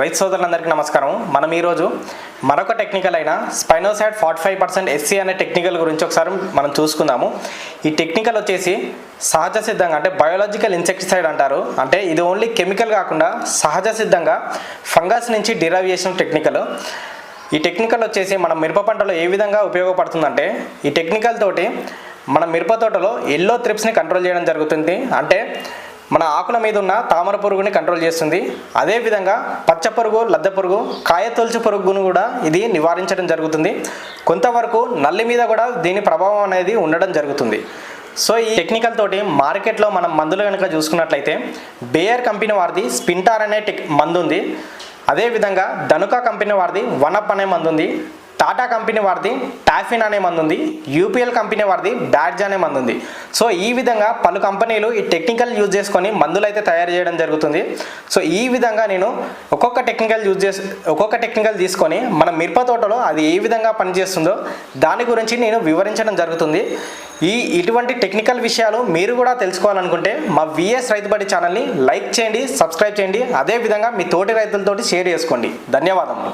రైతు సోదరులందరికీ నమస్కారం. మనం ఈరోజు మరొక టెక్నికల్ అయిన spinosad forty five percent SC అనే టెక్నికల్ గురించి ఒకసారి మనం చూసుకుందాము. ఈ టెక్నికల్ వచ్చేసి సహజ సిద్ధంగా అంటే బయోలాజికల్ ఇన్సెక్టిసైడ్ అంటారు. అంటే ఇది ఓన్లీ కెమికల్ కాకుండా సహజ సిద్ధంగా ఫంగస్ నుంచి డిరైవ్ చేసిన టెక్నికల్ ఈ టెక్నికల్ వచ్చేసి మన మిరప పంటలో ఏ విధంగా ఉపయోగపడుతుందంటే ఈ టెక్నికల్ తోటి మన మిరప తోటలో ఎల్లో త్రిప్స్ని కంట్రోల్ చేయడం జరుగుతుంది. అంటే మన ఆకుల మీద ఉన్న తామర పురుగుని కంట్రోల్ చేస్తుంది. అదేవిధంగా పచ్చ పురుగు లద్దె పురుగు కాయతొలుచు పురుగును కూడా ఇది నివారించడం జరుగుతుంది. కొంతవరకు నల్లి మీద కూడా దీని ప్రభావం అనేది ఉండడం జరుగుతుంది. సో ఈ టెక్నికల్ తోటి మార్కెట్లో మనం మందులు కనుక చూసుకున్నట్లయితే బేయర్ కంపెనీ వారిది స్పింటార్ అనే టెక్ మందు ఉంది. అదేవిధంగా ధనుకా కంపెనీ వారిది వన్ అప్ అనే మందు ఉంది. టాటా కంపెనీ వారిది టాఫిన్ అనే మందు ఉంది యూపీఎల్ కంపెనీ వారిది బ్యాడ్జ్ అనే మందు ఉంది. సో ఈ విధంగా పలు కంపెనీలు ఈ టెక్నికల్ యూజ్ చేసుకొని మందులు అయితే తయారు చేయడం జరుగుతుంది. సో ఈ విధంగా నేను ఒక్కొక్క టెక్నికల్ యూజ్ చేసి ఒక్కొక్క టెక్నికల్ తీసుకొని మన మిరప తోటలో అది ఏ విధంగా పనిచేస్తుందో దాని గురించి నేను వివరించడం జరుగుతుంది. ఈ ఇటువంటి టెక్నికల్ విషయాలు మీరు కూడా తెలుసుకోవాలనుకుంటే మా విఎస్ రైతుబడి ఛానల్ని లైక్ చేయండి సబ్స్క్రైబ్ చేయండి. అదేవిధంగా మీ తోటి రైతులతోటి షేర్ చేసుకోండి. ధన్యవాదములు.